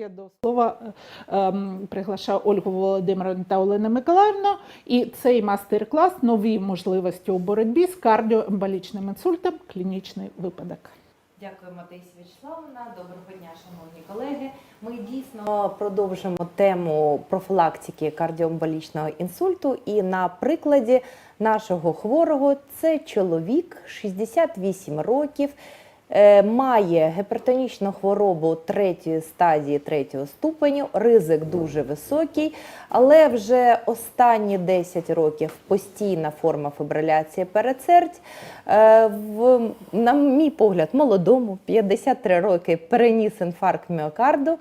я до слова е, ем, приглашаю Ольгу Володимирівну та Олену Миколаївну. І цей мастер-клас нові можливості у боротьбі з кардіоемболічним інсультом, клінічний випадок. Дякуємо, Таїсі Вячеславовна. Доброго дня, шановні колеги. Ми дійсно продовжимо тему профілактики кардіоемболічного інсульту. І на прикладі нашого хворого це чоловік 68 років. Е, Має гіпертонічну хворобу третьої стадії третього ступеню, ризик дуже високий, але вже останні 10 років постійна форма фібриляції передсердь. Е, В, на мій погляд, молодому, 53 роки, переніс інфаркт міокарду.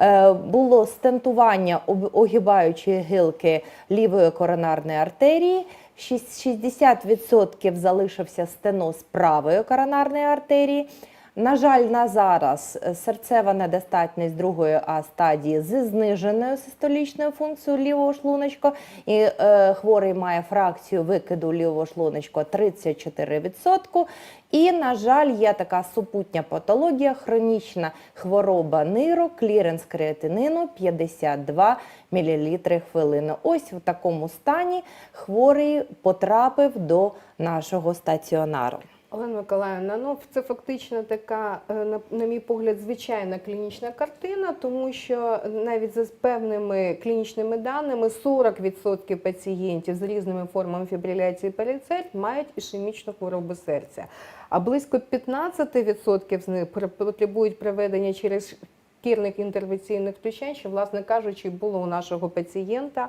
Е, Було стентування огибаючої гілки лівої коронарної артерії. Шість- 60% залишився стеноз правої коронарної артерії. На жаль, на зараз е, серцева недостатність другої А стадії зі зниженою систолічною функцією лівого шлуночка, і е, хворий має фракцію викиду лівого шлуночка 34%. І, на жаль, є така супутня патологія, хронічна хвороба ниру, кліренс креатинину 52 мл хвилину. Ось в такому стані хворий потрапив до нашого стаціонару. Олена Миколаївна, ну це фактично така, е, на, мій погляд, звичайна клінічна картина, тому що навіть за певними клінічними даними 40% пацієнтів з різними формами фібриляції передсердь мають ішемічну хворобу серця, а близько 15% з них потребують проведення через шкірних інтервенційних втручань, що, власне кажучи, було у нашого пацієнта.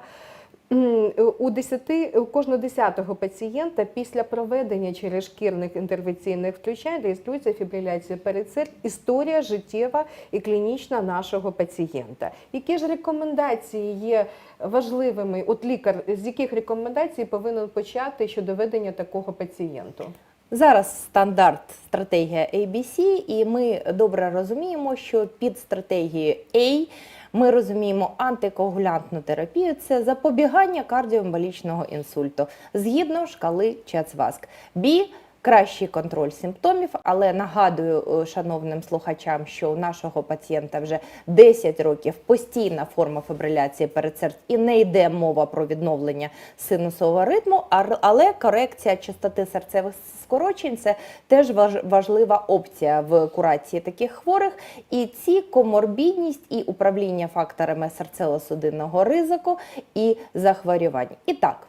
У 10, у кожного десятого пацієнта після проведення через шкірних інтервенційних включань реєструється фібриляція передсердь, історія життєва і клінічна нашого пацієнта. Які ж рекомендації є важливими? От лікар з яких рекомендацій повинен почати щодо ведення такого пацієнту? Зараз стандарт стратегія ABC, і ми добре розуміємо, що під стратегією A ми розуміємо антикоагулянтну терапію це запобігання кардіоемболічного інсульту згідно шкали Чацваск. B Кращий контроль симптомів, але нагадую е, шановним слухачам, що у нашого пацієнта вже 10 років постійна форма фібриляції передсердь і не йде мова про відновлення синусового ритму, але корекція частоти серцевих скорочень це теж важлива опція в курації таких хворих. І ці коморбідність і управління факторами серцево-судинного ризику і захворювань. І так,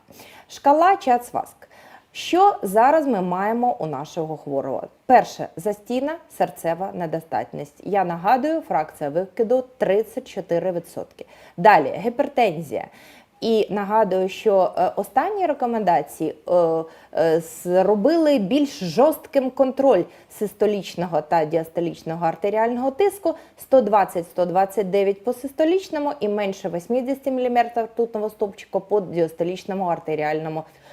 шкала Чацваск. Що зараз ми маємо у нашого хворого? Перше застійна серцева недостатність. Я нагадую, фракція викиду 34%. Далі гіпертензія. І нагадую, що е, останні рекомендації е, е, зробили більш жорстким контроль систолічного та діастолічного артеріального тиску 120-129 по систолічному і менше 80 мм ртутного стовпчика по діастолічному артеріальному е,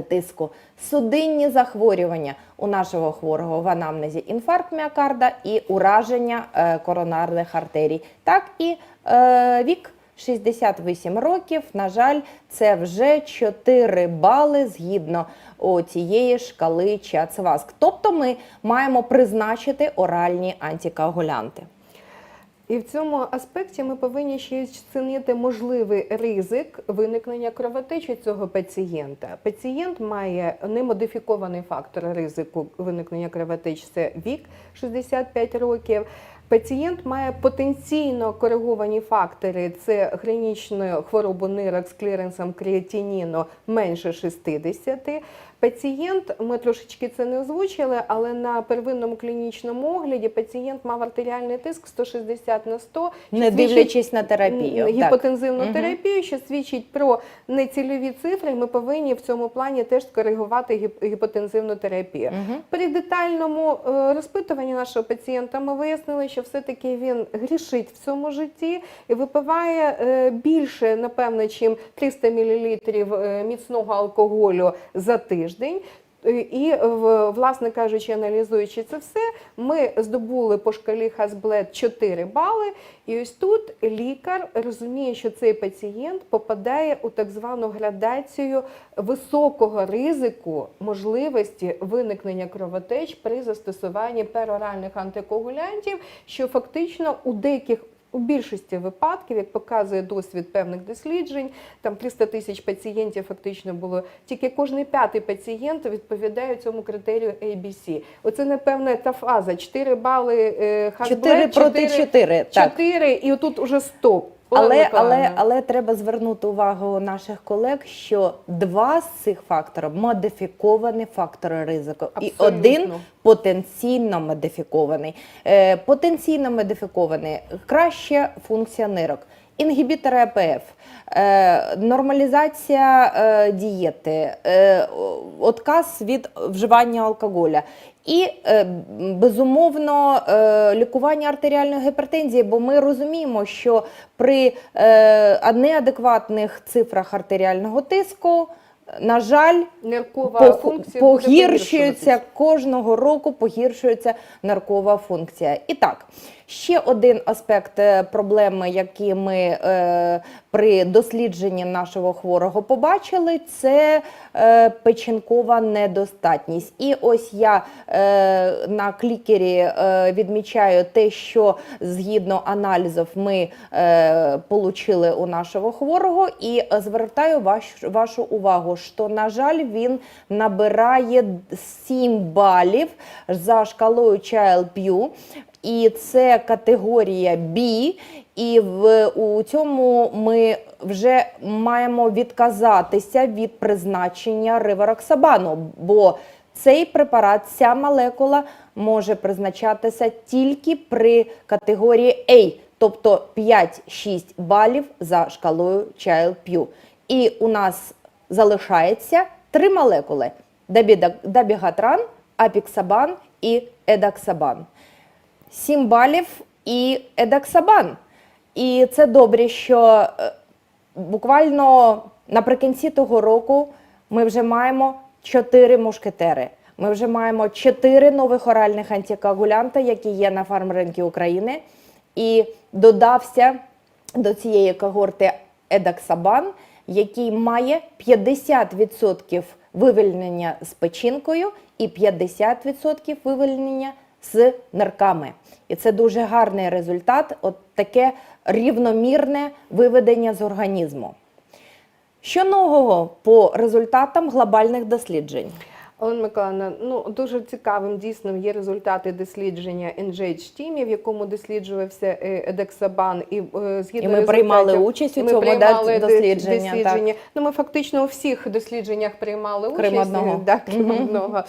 тиску. Судинні захворювання у нашого хворого в анамнезі інфаркт міокарда і ураження е, коронарних артерій. Так і е, вік 68 років. На жаль, це вже 4 бали згідно цієї шкали Чацваск. Тобто ми маємо призначити оральні антикоагулянти. І в цьому аспекті ми повинні ще оцінити можливий ризик виникнення кровотечі цього пацієнта. Пацієнт має немодифікований фактор ризику виникнення кровотеч це вік 65 років. Пацієнт має потенційно кориговані фактори: це хронічну хворобу нирок з кліренсом креатиніну менше 60. Пацієнт, ми трошечки це не озвучили, але на первинному клінічному огляді пацієнт мав артеріальний тиск 160 на 100, Не дивлячись на терапію. М, Так. гіпотензивну терапію, що свідчить про нецільові цифри. Ми повинні в цьому плані теж скоригувати гіп- гіпотензивну терапію. Мгм. При детальному е, розпитуванні нашого пацієнта ми вияснили, що все-таки він грішить в цьому житті і випиває е, більше, напевно, чим 300 мл міцного алкоголю за тиждень. Е, І, власне кажучи, аналізуючи це все, ми здобули по шкалі Хасблет 4 бали. І ось тут лікар розуміє, що цей пацієнт попадає у так звану градацію високого ризику можливості виникнення кровотеч при застосуванні пероральних антикоагулянтів, що фактично у деяких У більшості випадків, як показує досвід певних досліджень, там 300 тисяч пацієнтів фактично було. Тільки кожний п'ятий пацієнт відповідає цьому критерію ABC. Оце напевне та фаза. 4 бали хазбет, 4 проти 4, 4, 4, Так. 4, і отут уже стоп. Але, але, але треба звернути увагу наших колег, що два з цих факторів модифіковані фактори ризику, і один потенційно модифікований. Е, потенційно модифікований краще функція нирок. Інгібітори АПФ, е, нормалізація е, дієти, е, отказ від вживання алкоголя і безумовно лікування артеріальної гіпертензії, бо ми розуміємо, що при неадекватних цифрах артеріального тиску, на жаль, Ниркова функція погіршується кожного року, погіршується наркова функція. І так, ще один аспект е, проблеми, який ми е, при дослідженні нашого хворого побачили, це е, печінкова недостатність. І ось я на клікері відмічаю те, що згідно аналізів ми получили у нашого хворого, і звертаю ваш, вашу увагу, що, на жаль, він набирає 7 балів за шкалою Child-Pugh, і це категорія B, і в у цьому ми вже маємо відказатися від призначення ривароксабану, бо цей препарат, ця молекула може призначатися тільки при категорії A, тобто 5-6 балів за шкалою Child-Pugh. І у нас залишається три молекули: дабігатран, апіксабан і едаксабан. 7 балів і едаксабан. І це добре, що е, буквально наприкінці того року ми вже маємо 4 мушкетери. Ми вже маємо 4 нових оральних антикоагулянта, які є на фармринку України. І додався до цієї когорти едаксабан, який має 50% вивільнення з печінкою і 50% вивільнення з нирками. І це дуже гарний результат, от таке рівномірне виведення з організму. Що нового по результатам глобальних досліджень? Олена Миколаївна, ну дуже цікавим дійсно є результати дослідження NGH Team, в якому досліджувався е, едексабан, і е, згідно І ми приймали участь у ми цьому приймали дослідження, дослідження. Ну ми фактично у всіх дослідженнях приймали Крім участь. одного. Да, крім Мгм. одного.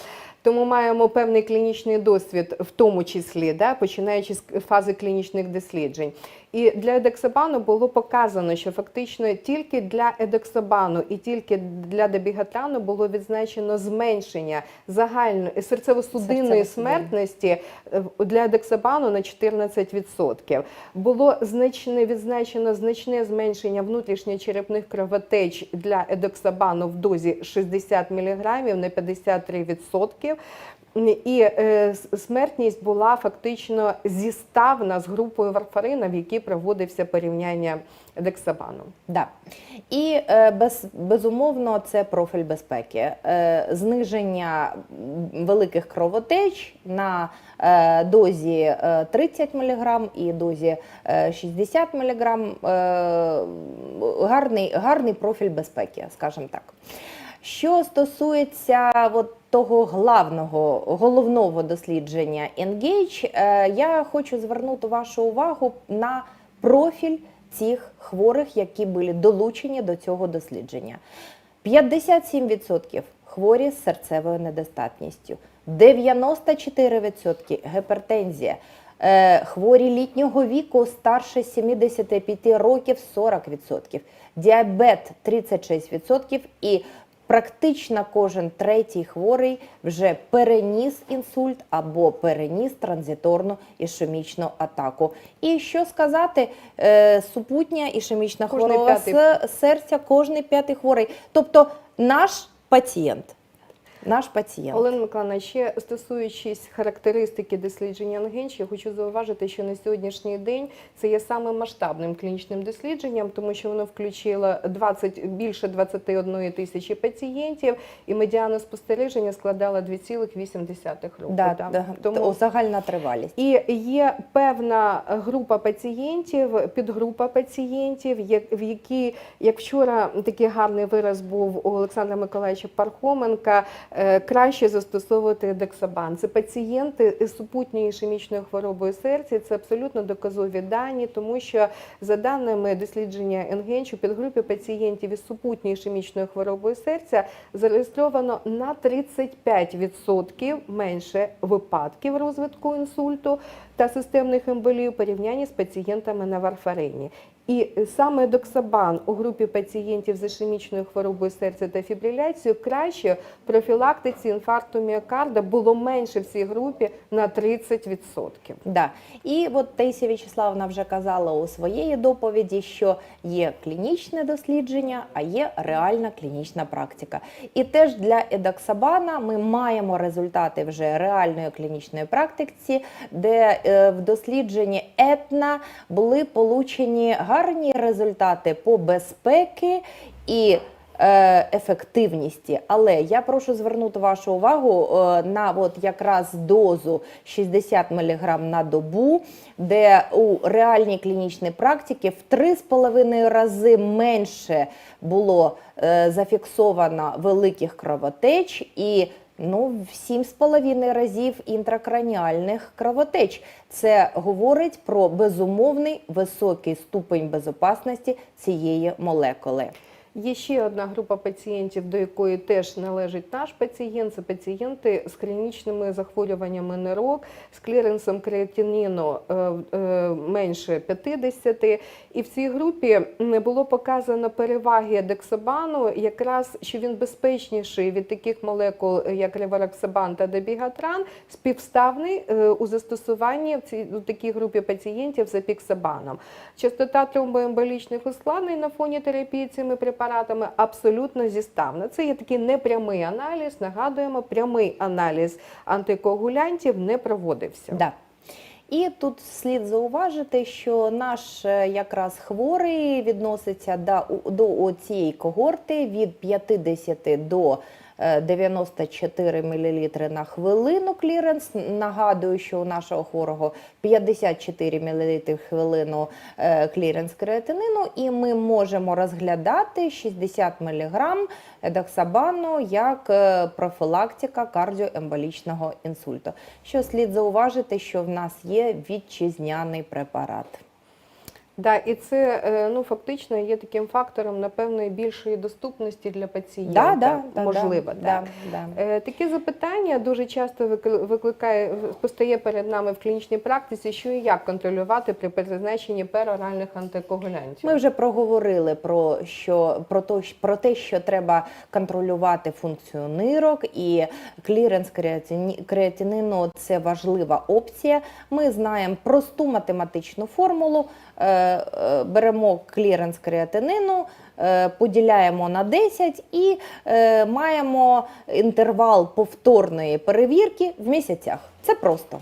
Тому маємо певний клінічний досвід, в тому числі, да, починаючи з фази клінічних досліджень. І для едексабану було показано, що фактично тільки для едексабану і тільки для дебігатрану було відзначено зменшення загальної серцево-судинної Серцево-судинної. смертності е, для едексабану на 14%. Було значне відзначено значне зменшення внутрішньочерепних кровотеч для едексабану в дозі 60 мг на 53%. І е, смертність була фактично зіставна з групою варфарина, в якій проводився порівняння едексабану. Да. І е, без, безумовно це профіль безпеки. Е, зниження великих кровотеч на дозі е, 30 мг і дозі е, 60 мг. Гарний, гарний профіль безпеки, скажімо так. Що стосується от того главного, головного дослідження Engage, е, я хочу звернути вашу увагу на профіль цих хворих, які були долучені до цього дослідження. 57% хворі з серцевою недостатністю, 94% гіпертензія, е, хворі літнього віку старше 75 років 40%, діабет 36% і Практично кожен третій хворий вже переніс інсульт або переніс транзиторну ішемічну атаку. І що сказати, е, супутня ішемічна хвороба серця, кожний п'ятий хворий. Тобто наш пацієнт. Наш пацієнт. Олена Миколаївна, ще стосуючись характеристики дослідження ангенчі, я хочу зауважити, що на сьогоднішній день це є самим масштабним клінічним дослідженням, тому що воно включило 20, більше 21 тисячі пацієнтів, і медіана спостереження складала 2,8 року. Да, да. да, Тому загальна тривалість. І є певна група пацієнтів, підгрупа пацієнтів, як- в які, як вчора такий гарний вираз був у Олександра Миколаївича Пархоменка, краще застосовувати дексабан. Це пацієнти з супутньою ішемічною хворобою серця. Це абсолютно доказові дані, тому що за даними дослідження Енгенч, у підгрупі пацієнтів із супутньою ішемічною хворобою серця зареєстровано на 35% менше випадків розвитку інсульту та системних емболій у порівнянні з пацієнтами на варфарині. І саме доксабан у групі пацієнтів з ішемічною хворобою серця та фібриляцією краще профілактиці інфаркту міокарда було менше в цій групі на 30%. Да. І от Таїсія Вячеславовна вже казала у своєї доповіді, що є клінічне дослідження, а є реальна клінічна практика. І теж для едоксабана ми маємо результати вже реальної клінічної практики, де е, в дослідженні етна були получені гарні результати по безпеки і е, ефективності. Але я прошу звернути вашу увагу е, на от якраз дозу 60 мг на добу, де у реальній клінічній практиці в 3,5 рази менше було е, зафіксовано великих кровотеч і Ну, в 7,5 разів інтракраніальних кровотеч. Це говорить про безумовний високий ступень безопасності цієї молекули. Є ще одна група пацієнтів, до якої теж належить наш пацієнт. Це пацієнти з клінічними захворюваннями нирок, з кліренсом креатиніну е, е, менше 50. І в цій групі було показано переваги дексабану, якраз що він безпечніший від таких молекул, як левароксабан та дебігатран, співставний е, у застосуванні в цій у такій групі пацієнтів за піксабаном. Частота тромбоемболічних ускладнень на фоні терапії цими препаратами абсолютно зіставна. Це є такий непрямий аналіз. Нагадуємо, прямий аналіз антикоагулянтів не проводився. Да. І тут слід зауважити, що наш е, якраз хворий відноситься до, до цієї когорти від 50 до 94 мл на хвилину кліренс. Нагадую, що у нашого хворого 54 мл хвилину е, кліренс креатинину, і ми можемо розглядати 60 мг едоксабану як е, профілактика кардіоемболічного інсульту. Що слід зауважити, що в нас є вітчизняний препарат. Да, і це е, ну фактично є таким фактором напевно більшої доступності для пацієнта. Да, да, можливо, да, так. да, да. Е, Таке запитання дуже часто викли- викликає постає перед нами в клінічній практиці, що і як контролювати при призначенні пероральних антикоагулянтів. Ми вже проговорили про що про то, про те, що треба контролювати функцію нирок, і кліренс креатинину це важлива опція. Ми знаємо просту математичну формулу. Е, е, Беремо кліренс креатинину, е, поділяємо на 10 і маємо інтервал повторної перевірки в місяцях. Це просто.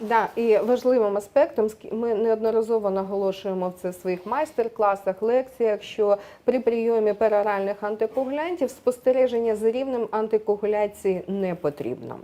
Да, і важливим аспектом ми неодноразово наголошуємо це в своїх майстер-класах, лекціях, що при прийомі пероральних антикоагулянтів спостереження за рівнем антикоагуляції не потрібно.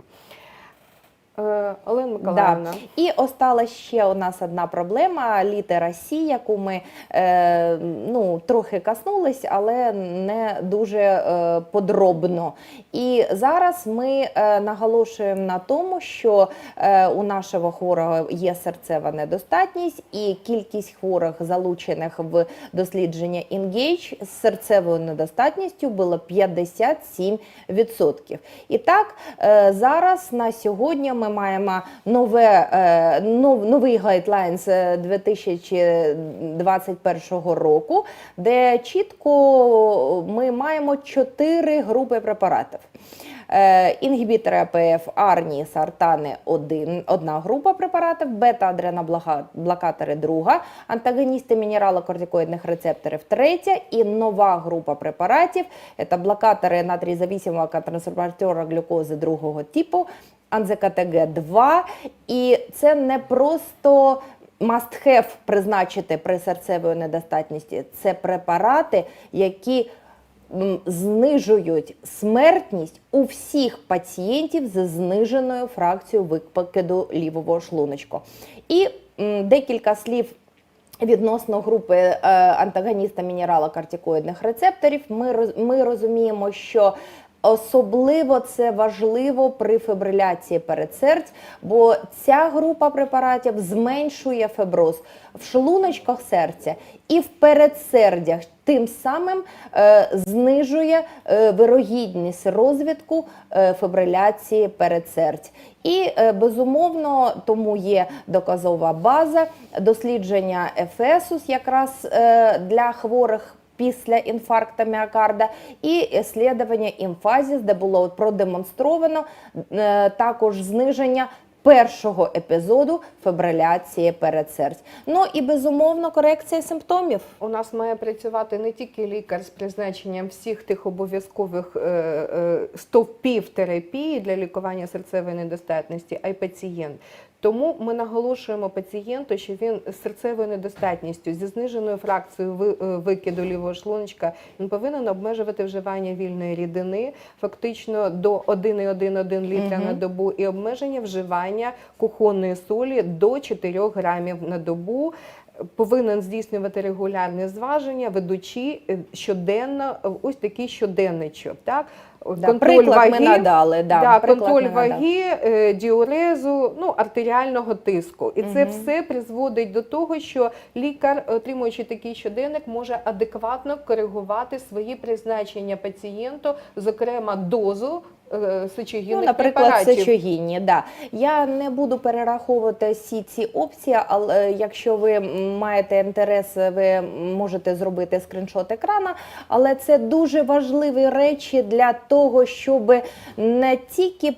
Е, Олена Миколаївна. І осталась ще у нас одна проблема літера Сі, яку ми е, ну, трохи коснулись, але не дуже е, подробно. І зараз ми е, наголошуємо на тому, що е, у нашого хворого є серцева недостатність, і кількість хворих, залучених в дослідження Engage з серцевою недостатністю було 57%. І так, е, зараз на сьогодні ми маємо нове, е, нов- новий гайдлайнс е, 2021 року, де чітко ми маємо чотири групи препаратів. Е, Інгібітори АПФ, Арні, Сартани один, одна група препаратів, бета-адреноблокатори друга, антагоністи мінералокортикоїдних рецепторів третя і нова група препаратів це блокатори натрій-зависимого транспортера глюкози другого типу, АНЗКТГ-2. І це не просто must have призначити при серцевої недостатності. Це препарати, які знижують смертність у всіх пацієнтів з зниженою фракцією викиду лівого шлуночку. І декілька слів. Відносно групи е, антагоніста мінералокортикоїдних рецепторів, ми, ми розуміємо, що особливо це важливо при фібриляції передсердь, бо ця група препаратів зменшує фиброз в шлуночках серця і в передсердях, тим самим е, знижує е, вирогідність розвитку е, фібриляції передсердь. І е, безумовно тому є доказова база дослідження ефесус якраз е, для хворих. Після інфаркту міокарда і слідування імфазіс, де було продемонстровано е, також зниження першого епізоду фібриляції передсердь. Ну і безумовно корекція симптомів. У нас має працювати не тільки лікар з призначенням всіх тих обов'язкових е, е, стовпів терапії для лікування серцевої недостатності, а й пацієнт. Тому ми наголошуємо пацієнту, що він з серцевою недостатністю зі зниженою фракцією е, викиду лівого шлуночка він повинен обмежувати вживання вільної рідини фактично до 1,1 літра угу. на добу і обмеження вживання кухонної солі до 4 грамів на добу повинен здійснювати регулярне зваження, ведучи е, щоденно е, ось такий щоденничок. Так? Да, приклад ми надали. Да, Да, контроль ми ваги, е, діурезу, ну, артеріального тиску. І це все призводить до того, що лікар, отримуючи такий щоденник, може адекватно коригувати свої призначення пацієнту, зокрема дозу сечогінних Ну, наприклад, сечогінні. Да. Я не буду перераховувати всі ці опції, але якщо ви маєте інтерес, ви можете зробити скріншот екрана. Але це дуже важливі речі для того, щоб не тільки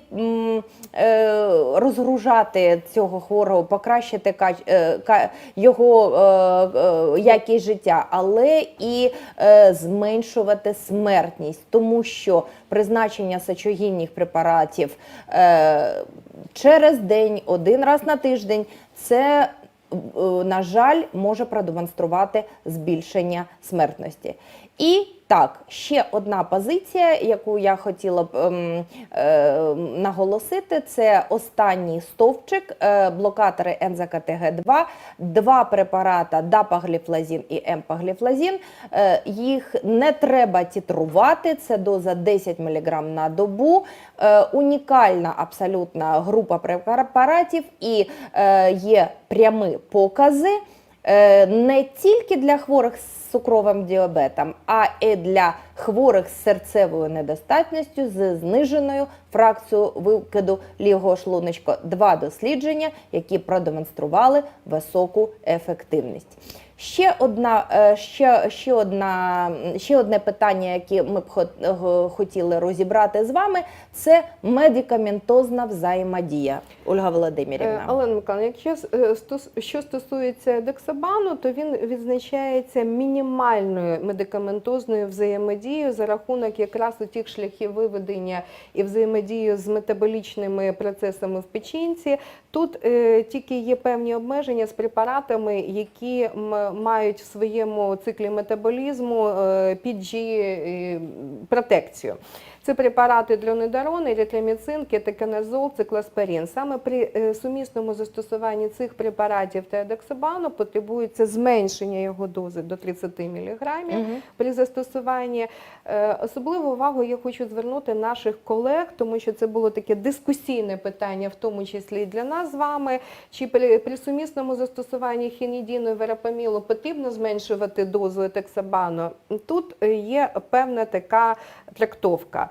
е, розгружати цього хворого, покращити е, його е, е, якість життя, але і е, зменшувати смертність, тому що призначення сечогінних препаратів е, через день, один раз на тиждень, це, е, на жаль, може продемонструвати збільшення смертності. І так, ще одна позиція, яку я хотіла б ем, е, наголосити, це останній стовпчик, е, блокатори НЗКТГ-2, два препарата дапагліфлазін і емпагліфлазін. Е, їх не треба титрувати, це доза 10 мг на добу. Е, унікальна абсолютна група препаратів і е, є прямі покази не тільки для хворих з цукровим діабетом, а і для хворих з серцевою недостатністю з зниженою фракцією викиду лівого шлуночка. Два дослідження, які продемонстрували високу ефективність. Ще одна, е, ще, ще, одна, ще одне питання, яке ми б е, хотіли розібрати з вами, це медикаментозна взаємодія. Ольга Е, Володимирівна. Олена Миколаївна, якщо е, що стосується дексабану, то він відзначається мінімальною медикаментозною взаємодією за рахунок якраз у тих шляхів виведення і взаємодію з метаболічними процесами в печінці. Тут е, тільки є певні обмеження з препаратами, які мають в своєму циклі метаболізму е, PG е, протекцію. Це препарати дронедарон, еритроміцин, кетоканазол, циклоспорин. Саме при е, сумісному застосуванні цих препаратів та дексабану потребується зменшення його дози до 30 мг при застосуванні. Е, Особливу увагу я хочу звернути наших колег, тому що це було таке дискусійне питання, в тому числі і для нас з вами. Чи при, при сумісному застосуванні хінідіну і верапамілу потрібно зменшувати дозу етексабану? Тут е, є певна така трактовка.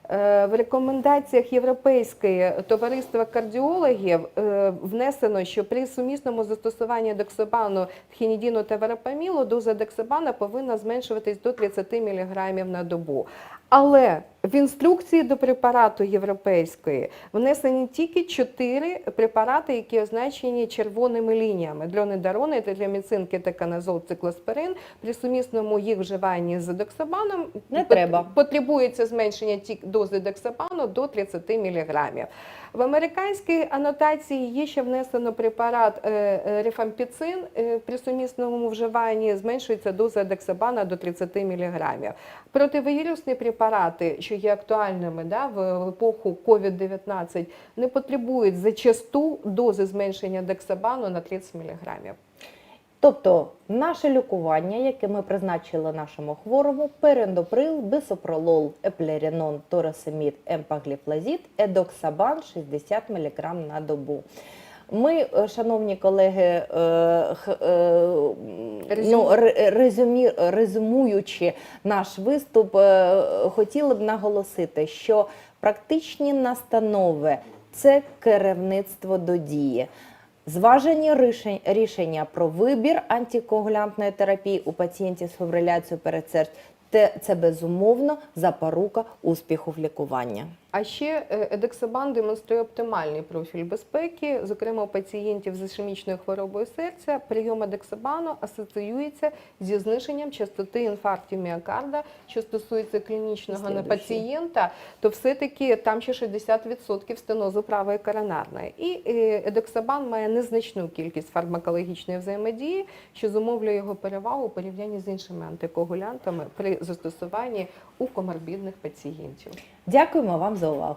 В рекомендаціях Європейської товариства кардіологів е, внесено, що при сумісному застосуванні дексабану, хінідіну та верапамілу доза дексабана повинна зменшуватись до 30 мг на добу. Але в інструкції до препарату європейської внесені тільки чотири препарати, які означені червоними лініями: дльонедарони, тетряміцин, кетоканазол, циклоспорин. При сумісному їх вживанні з доксабаном Не треба. потребується зменшення ті- дози доксабану до 30 мг. В американській анотації є ще внесено препарат е, е, рифампіцин. Е, При сумісному вживанні зменшується доза доксабана до 30 мг. Противовірусні препарати, що є актуальними да, в епоху COVID-19, не потребують зачасту дози зменшення доксабану на 30 мг. Тобто наше лікування, яке ми призначили нашому хворому, перендоприл, бисопролол, еплерінон, торасемід, емпагліфлазід, едоксабан 60 мг на добу. Ми, е, шановні колеги, е, е, ну, резюмі, резюмуючи наш виступ, хотіли б наголосити, що практичні настанови це керівництво до дії. Зважені рішення про вибір антикоагулянтної терапії у пацієнтів з фібриляцією передсердь це безумовно запорука успіху в лікуванні. А ще е, едексабан демонструє оптимальний профіль безпеки. Зокрема, у пацієнтів з ішемічною хворобою серця прийом едексабану асоціюється зі зниженням частоти інфарктів міокарда. Що стосується клінічного на пацієнта, то все-таки там ще 60% стенозу правої коронарної. І е, едексабан має незначну кількість фармакологічної взаємодії, що зумовлює його перевагу у порівнянні з іншими антикоагулянтами при застосуванні у коморбідних пацієнтів. Дякуємо вам за увагу.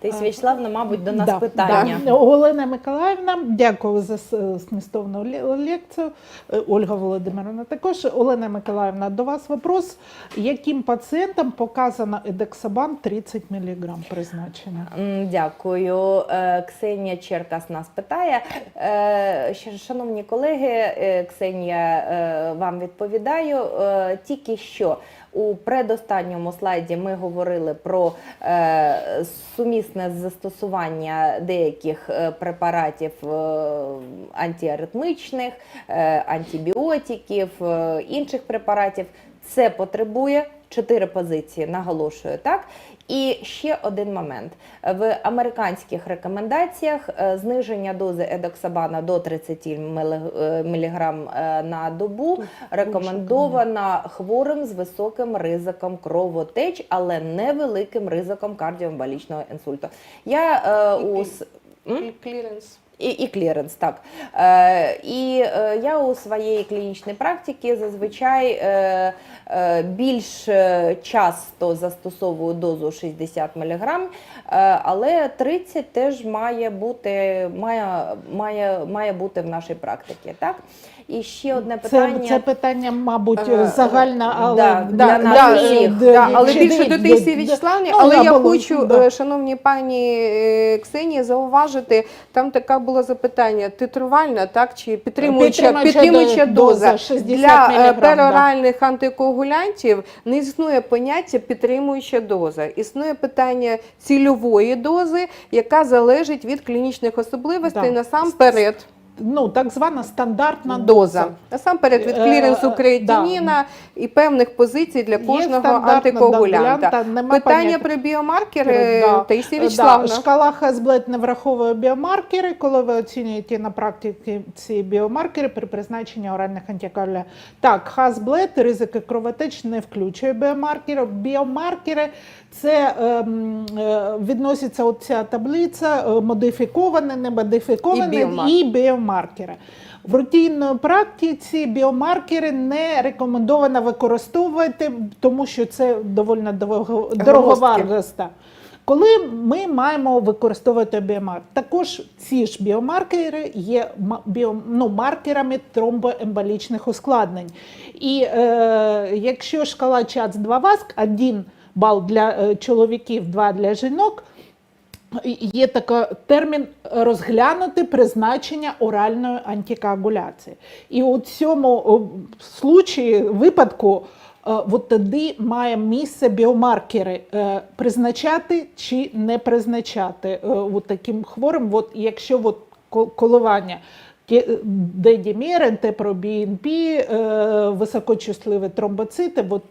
Ти, А, Вячеславна, мабуть, до нас Да, питання. да. Олена Миколаївна, дякую за змістовну ле- лекцію. Е, Ольга Володимировна також. Олена Миколаївна, до вас вопрос. Яким пацієнтам показано едексабан 30 мг призначення? Дякую. Е, Ксенія Черкас нас питає. Е, Шановні колеги, Ксенія вам відповідаю. Тільки що у предостанньому слайді ми говорили про е, сумісне застосування деяких е, препаратів е, антиаритмічних, е, антибіотиків, е, інших препаратів. Це потребує чотири позиції, наголошую так. І ще один момент. В американських рекомендаціях е, зниження дози едоксабана до 30 мг на добу рекомендовано хворим з високим ризиком кровотеч, але невеликим ризиком кардіоемболічного інсульту. Я е, у Кліренс. І, і кліренс, так. Е, і е, я у своєї клінічної практики зазвичай е, е, більш е, часто застосовую дозу 60 мг, е, але 30 теж має бути, має, має, має бути в нашій практиці. Так? І ще одне питання. це питання, мабуть, Е, загальне, але да, Да, Для нас да, всіх. е, да, але більше до Таїсії де- Вячеславні, ну, але я було, хочу, да. е, шановні пані е, Ксенії, зауважити, там таке було запитання, титрувальна, так, чи підтримуюча, Підтримуюча доза. доза 60 Для да. пероральних антикоагулянтів не існує поняття підтримуюча доза. Існує питання цільової дози, яка залежить від клінічних особливостей Да. насамперед. Ну, так звана стандартна Доза насамперед від Е, кліренсу е, креатиніна і певних позицій для кожного стандартна антикоагулянта. нема Питання поняття. про біомаркери Да. Таїсія Да, Вячеславовна. шкала Хазблет не враховує біомаркери, коли ви оцінюєте на практиці ці біомаркери при призначенні оральних антикоагулянтів. Так, Хазблет, ризики кровотеч не включує біомаркери. Біомаркери це ем, е, відноситься оця таблиця е, модифіковане, не модифіковане І і біомаркери. В рутинній практиці біомаркери не рекомендовано використовувати, тому що це доволі дорого, дороговартісно. Коли ми маємо використовувати біомаркери, також ці ж біомаркери є біо, ну, маркерами тромбоемболічних ускладнень. І е, якщо шкала ЧАЦ 2 ВАСК, 1 бал для е, чоловіків, 2 для жінок, Є такий термін розглянути призначення оральної антикоагуляції. І у цьому случаї, випадку, е, от тоді має місце біомаркери е, призначати чи не призначати от таким хворим, от, якщо от кол- коливання. Дедімір, НТ-пробінпі, високочутливі тромбоцити, от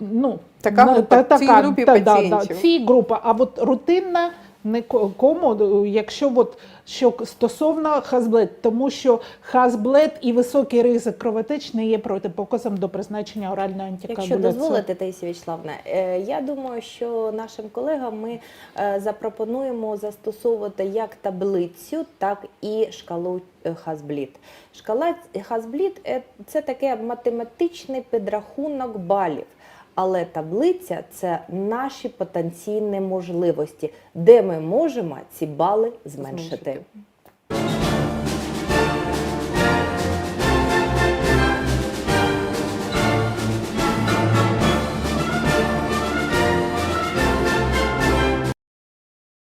ну, Така на- група, та- цій така, групі та- да, да, пацієнтів. цій група. А от рутинна нікому, якщо от, що стосовно хазблет, тому що хазблет і високий ризик кровотечний є протипоказом до призначення оральної Якщо антикоагуляції. дозволите, Таїсія Вячеславна, е, я думаю, що нашим колегам ми е, запропонуємо застосовувати як таблицю, так і шкалу е, Хазбліт. Шкала Хазбліт е, це таке математичний підрахунок балів. Але таблиця це наші потенційні можливості, де ми можемо ці бали зменшити. Зменшити.